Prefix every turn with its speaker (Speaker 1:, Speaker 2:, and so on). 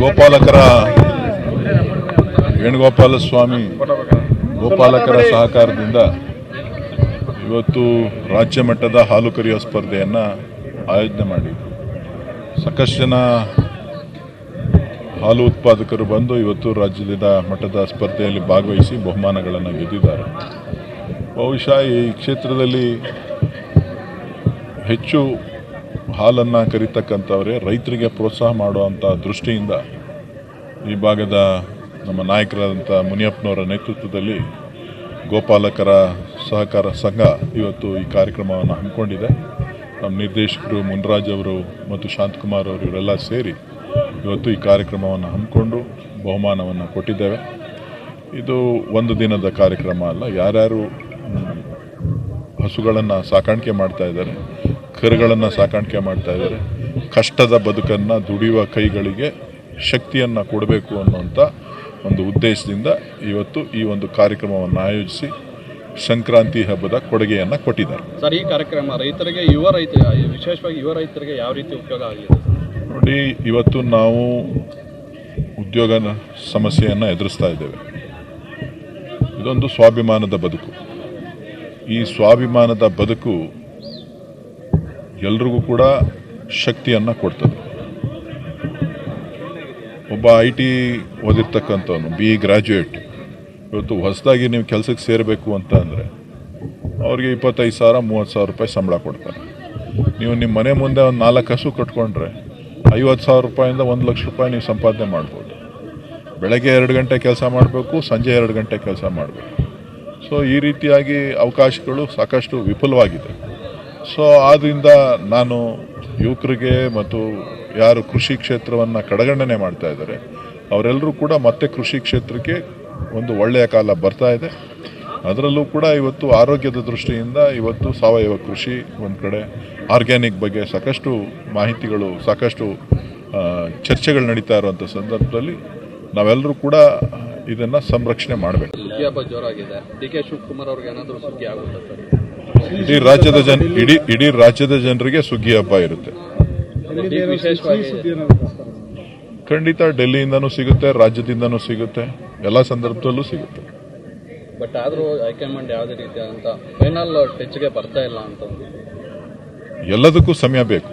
Speaker 1: ಗೋಪಾಲಕರ ವೇಣುಗೋಪಾಲ ಸ್ವಾಮಿ ಗೋಪಾಲಕರ ಸಹಕಾರದಿಂದ ಇವತ್ತು ರಾಜ್ಯ ಮಟ್ಟದ ಹಾಲು ಕರೆಯೋ ಸ್ಪರ್ಧೆಯನ್ನು ಆಯೋಜನೆ ಮಾಡಿ ಸಾಕಷ್ಟು ಜನ ಹಾಲು ಉತ್ಪಾದಕರು ಬಂದು ಇವತ್ತು ರಾಜ್ಯದ ಮಟ್ಟದ ಸ್ಪರ್ಧೆಯಲ್ಲಿ ಭಾಗವಹಿಸಿ ಬಹುಮಾನಗಳನ್ನು ಗೆದ್ದಿದ್ದಾರೆ. ಬಹುಶಃ ಈ ಕ್ಷೇತ್ರದಲ್ಲಿ ಹೆಚ್ಚು ಹಾಲನ್ನು ಕರೀತಕ್ಕಂಥವರೇ ರೈತರಿಗೆ ಪ್ರೋತ್ಸಾಹ ಮಾಡುವಂಥ ದೃಷ್ಟಿಯಿಂದ ಈ ಭಾಗದ ನಮ್ಮ ನಾಯಕರಾದಂಥ ಮುನಿಯಪ್ಪನವರ ನೇತೃತ್ವದಲ್ಲಿ ಗೋಪಾಲಕರ ಸಹಕಾರ ಸಂಘ ಇವತ್ತು ಈ ಕಾರ್ಯಕ್ರಮವನ್ನು ಹಮ್ಮಿಕೊಂಡಿದೆ. ನಮ್ಮ ನಿರ್ದೇಶಕರು ಮುನ್ರಾಜ್ ಅವರು ಮತ್ತು ಶಾಂತಕುಮಾರ್ ಅವರು ಇವರೆಲ್ಲ ಸೇರಿ ಇವತ್ತು ಈ ಕಾರ್ಯಕ್ರಮವನ್ನು ಹಮ್ಮಿಕೊಂಡು ಬಹುಮಾನವನ್ನು ಕೊಟ್ಟಿದ್ದೇವೆ. ಇದು ಒಂದು ದಿನದ ಕಾರ್ಯಕ್ರಮ ಅಲ್ಲ, ಯಾರ್ಯಾರು ಹಸುಗಳನ್ನು ಸಾಕಾಣಿಕೆ ಮಾಡ್ತಾ ಇದ್ದಾರೆ ಕರುಗಳನ್ನು ಸಾಕಾಣಿಕೆ ಮಾಡ್ತಾ ಇದ್ದಾರೆ. ಕಷ್ಟದ ಬದುಕನ್ನು ದುಡಿಯುವ ಕೈಗಳಿಗೆ ಶಕ್ತಿಯನ್ನು ಕೊಡಬೇಕು ಅನ್ನುವಂಥ ಒಂದು ಉದ್ದೇಶದಿಂದ ಇವತ್ತು ಈ ಒಂದು ಕಾರ್ಯಕ್ರಮವನ್ನು ಆಯೋಜಿಸಿ ಸಂಕ್ರಾಂತಿ ಹಬ್ಬದ ಕೊಡುಗೆಯನ್ನು ಕೊಟ್ಟಿದ್ದಾರೆ.
Speaker 2: ಸರ್ ಈ ಕಾರ್ಯಕ್ರಮ ರೈತರಿಗೆ ಯುವ ರೈತ ವಿಶೇಷವಾಗಿ ಯುವ ರೈತರಿಗೆ ಯಾವ ರೀತಿ ಉಪಯೋಗ ಆಗಿದೆ?
Speaker 1: ನೋಡಿ ಇವತ್ತು ನಾವು ಉದ್ಯೋಗ ಸಮಸ್ಯೆಯನ್ನು ಎದುರಿಸ್ತಾ ಇದ್ದೇವೆ. ಇದೊಂದು ಸ್ವಾಭಿಮಾನದ ಬದುಕು. ಈ ಸ್ವಾಭಿಮಾನದ ಬದುಕು ಎಲ್ರಿಗೂ ಕೂಡ ಶಕ್ತಿಯನ್ನು ಕೊಡ್ತದೆ. ಒಬ್ಬ ಐ ಟಿ ಓದಿರ್ತಕ್ಕಂಥವನು, ಬಿ ಗ್ರ್ಯಾಜುಯೇಟ್ ಇವತ್ತು ಹೊಸದಾಗಿ ನೀವು ಕೆಲಸಕ್ಕೆ ಸೇರಬೇಕು ಅಂತ ಅಂದರೆ ಅವ್ರಿಗೆ ಇಪ್ಪತ್ತೈದು ಸಾವಿರ, ಮೂವತ್ತು ಸಾವಿರ ರೂಪಾಯಿ ಸಂಬಳ ಕೊಡ್ತಾರೆ. ನೀವು ನಿಮ್ಮ ಮನೆ ಮುಂದೆ ಒಂದು ನಾಲ್ಕು ಹಸು ಕಟ್ಕೊಂಡ್ರೆ ಐವತ್ತು ಸಾವಿರ ರೂಪಾಯಿಂದ ಒಂದು ಲಕ್ಷ ರೂಪಾಯಿ ನೀವು ಸಂಪಾದನೆ ಮಾಡ್ಬೋದು. ಬೆಳಗ್ಗೆ ಎರಡು ಗಂಟೆ ಕೆಲಸ ಮಾಡಬೇಕು, ಸಂಜೆ ಎರಡು ಗಂಟೆ ಕೆಲಸ ಮಾಡಬೇಕು. ಸೊ ಈ ರೀತಿಯಾಗಿ ಅವಕಾಶಗಳು ಸಾಕಷ್ಟು ವಿಪುಲವಾಗಿದೆ. ಸೊ ಆದ್ದರಿಂದ ನಾನು ಯುವಕರಿಗೆ ಮತ್ತು ಯಾರು ಕೃಷಿ ಕ್ಷೇತ್ರವನ್ನು ಕಡೆಗಣನೆ ಮಾಡ್ತಾ ಇದ್ದಾರೆ, ಅವರೆಲ್ಲರೂ ಕೂಡ ಮತ್ತೆ ಕೃಷಿ ಕ್ಷೇತ್ರಕ್ಕೆ ಒಂದು ಒಳ್ಳೆಯ ಕಾಲ ಬರ್ತಾ ಇದೆ. ಅದರಲ್ಲೂ ಕೂಡ ಇವತ್ತು ಆರೋಗ್ಯದ ದೃಷ್ಟಿಯಿಂದ ಇವತ್ತು ಸಾವಯವ ಕೃಷಿ ಒಂದು ಕಡೆ ಆರ್ಗ್ಯಾನಿಕ್ ಬಗ್ಗೆ ಸಾಕಷ್ಟು ಮಾಹಿತಿಗಳು, ಸಾಕಷ್ಟು ಚರ್ಚೆಗಳು ನಡೀತಾ ಇರುವಂಥ ಸಂದರ್ಭದಲ್ಲಿ ನಾವೆಲ್ಲರೂ ಕೂಡ ಇದನ್ನು ಸಂರಕ್ಷಣೆ ಮಾಡಬೇಕು.
Speaker 2: ಸುಗ್ಗಿ ಹಬ್ಬ ಜೋರಾಗಿದೆ. ಡಿ ಕೆ ಶಿವಕುಮಾರ್ ಅವ್ರಿಗೆ ಏನಾದರೂ ಸುಗ್ಗಿ ಆಗುತ್ತೆ ಸರ್?
Speaker 1: ಇಡೀ ರಾಜ್ಯದ ಜನ ಇಡೀ ಇಡೀ ರಾಜ್ಯದ ಜನರಿಗೆ ಸುಗ್ಗಿ ಹಬ್ಬ ಇರುತ್ತೆ. ಖಂಡಿತ ಡೆಲ್ಲಿಯಿಂದನೂ ಸಿಗುತ್ತೆ ರಾಜ್ಯದಿಂದನೂ ಸಿಗುತ್ತೆ ಎಲ್ಲ ಸಂದರ್ಭದಲ್ಲೂ ಸಿಗುತ್ತೆ.
Speaker 2: ಬಟ್ ಆದರೂ ಹೈಕಮಾಂಡ್ ಯಾವುದೇ ರೀತಿಯಾದಂಥ ಫೈನಲ್ ಟಚ್ಗೆ ಬರ್ತಾ ಇಲ್ಲ ಅಂತ ಒಂದು
Speaker 1: ಎಲ್ಲದಕ್ಕೂ ಸಮಯ ಬೇಕು.